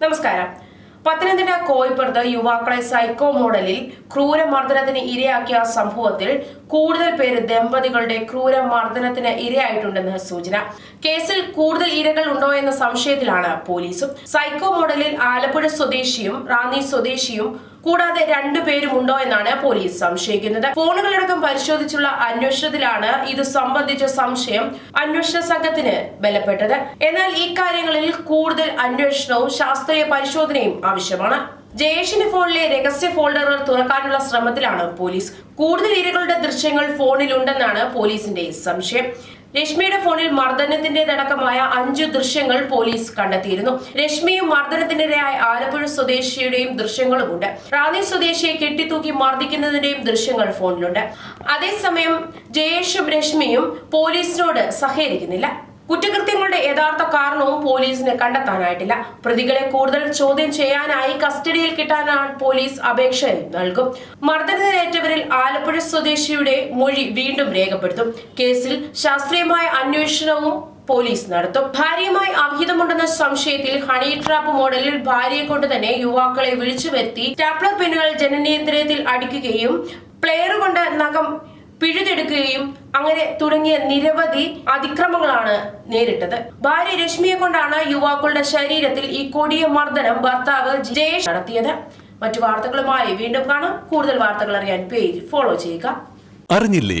നമസ്കാരം. പത്തനംതിട്ട കോയിപ്പുറത്ത് യുവാക്കളെ സൈക്കോ മോഡലിൽ ക്രൂരമർദ്ദനത്തിന് ഇരയാക്കിയ സംഭവത്തിൽ കൂടുതൽ പേര് ദമ്പതികളുടെ ക്രൂരമർദ്ദനത്തിന് ഇരയായിട്ടുണ്ടെന്ന് സൂചന. കേസിൽ കൂടുതൽ ഇരകൾ ഉണ്ടോ എന്ന സംശയത്തിലാണ് പോലീസും. സൈക്കോ മോഡലിൽ ആലപ്പുഴ സ്വദേശിയും റാന്നി സ്വദേശിയും കൂടാതെ രണ്ടുപേരും ഉണ്ടോ എന്നാണ് പോലീസ് സംശയിക്കുന്നത്. ഫോണുകളടക്കം പരിശോധിച്ചുള്ള അന്വേഷണത്തിലാണ് ഇത് സംബന്ധിച്ച സംശയം അന്വേഷണ സംഘത്തിന് ബലപ്പെട്ടത്. എന്നാൽ ഇക്കാര്യങ്ങളിൽ കൂടുതൽ അന്വേഷണവും ശാസ്ത്രീയ പരിശോധനയും ആവശ്യമാണ്. ജയേഷിന്റെ ഫോണിലെ രഹസ്യ ഫോൾഡറുകൾ തുറക്കാനുള്ള ശ്രമത്തിലാണ് പോലീസ്. കൂടുതൽ ഇരകളുടെ ദൃശ്യങ്ങൾ ഫോണിലുണ്ടെന്നാണ് പോലീസിന്റെ സംശയം. രശ്മിയുടെ ഫോണിൽ മർദ്ദനത്തിന്റേതടക്കമായ അഞ്ചു ദൃശ്യങ്ങൾ പോലീസ് കണ്ടെത്തിയിരുന്നു. രശ്മിയും മർദ്ദനത്തിനിരയായ ആലപ്പുഴ സ്വദേശിയുടെയും ദൃശ്യങ്ങളുമുണ്ട്. റാന്നി സ്വദേശിയെ കെട്ടിത്തൂക്കി മർദ്ദിക്കുന്നതിന്റെയും ദൃശ്യങ്ങൾ ഫോണിലുണ്ട്. അതേസമയം ജയേഷും രശ്മിയും പോലീസിനോട് സഹകരിക്കുന്നില്ല. കുറ്റകൃത്യങ്ങളുടെ യഥാർത്ഥ കാരണവും പോലീസിന് കണ്ടെത്താനായിട്ടില്ല. പ്രതികളെ കൂടുതൽ ചോദ്യം ചെയ്യാനായി കസ്റ്റഡിയിൽ കിട്ടാനാണ് പോലീസ് അപേക്ഷ നൽകും. മർദ്ദനത്തിനേറ്റവരിൽ ആലപ്പുഴ സ്വദേശിയുടെ മൊഴി വീണ്ടും രേഖപ്പെടുത്തും. കേസിൽ ശാസ്ത്രീയമായ അന്വേഷണവും പോലീസ് നടത്തും. ഭാര്യയുമായി അവിഹിതമുണ്ടെന്ന സംശയത്തിൽ ഹണി ട്രാപ്പ് മോഡലിൽ ഭാര്യയെ കൊണ്ട് തന്നെ യുവാക്കളെ വിളിച്ചു വരുത്തി. ടാപ്ലർ പിന്നുകൾ ജനനേന്ദ്രിയത്തിൽ അടിക്കുകയും പ്ലെയർ കൊണ്ട് നഖം പിഴുതെടുക്കുകയും അങ്ങനെ തുടങ്ങിയ നിരവധി അതിക്രമങ്ങളാണ് നേരിട്ടത്. ഭാര്യ രശ്മിയെ കൊണ്ടാണ് യുവാക്കളുടെ ശരീരത്തിൽ ഈ കൊടിയ മർദ്ദനം ഭർത്താവ് ജയേഷ് നടത്തിയത്. മറ്റു വാർത്തകളുമായി വീണ്ടും കാണാം. കൂടുതൽ വാർത്തകൾ അറിയാൻ പേജ് ഫോളോ ചെയ്യുക. അറിഞ്ഞില്ലേ?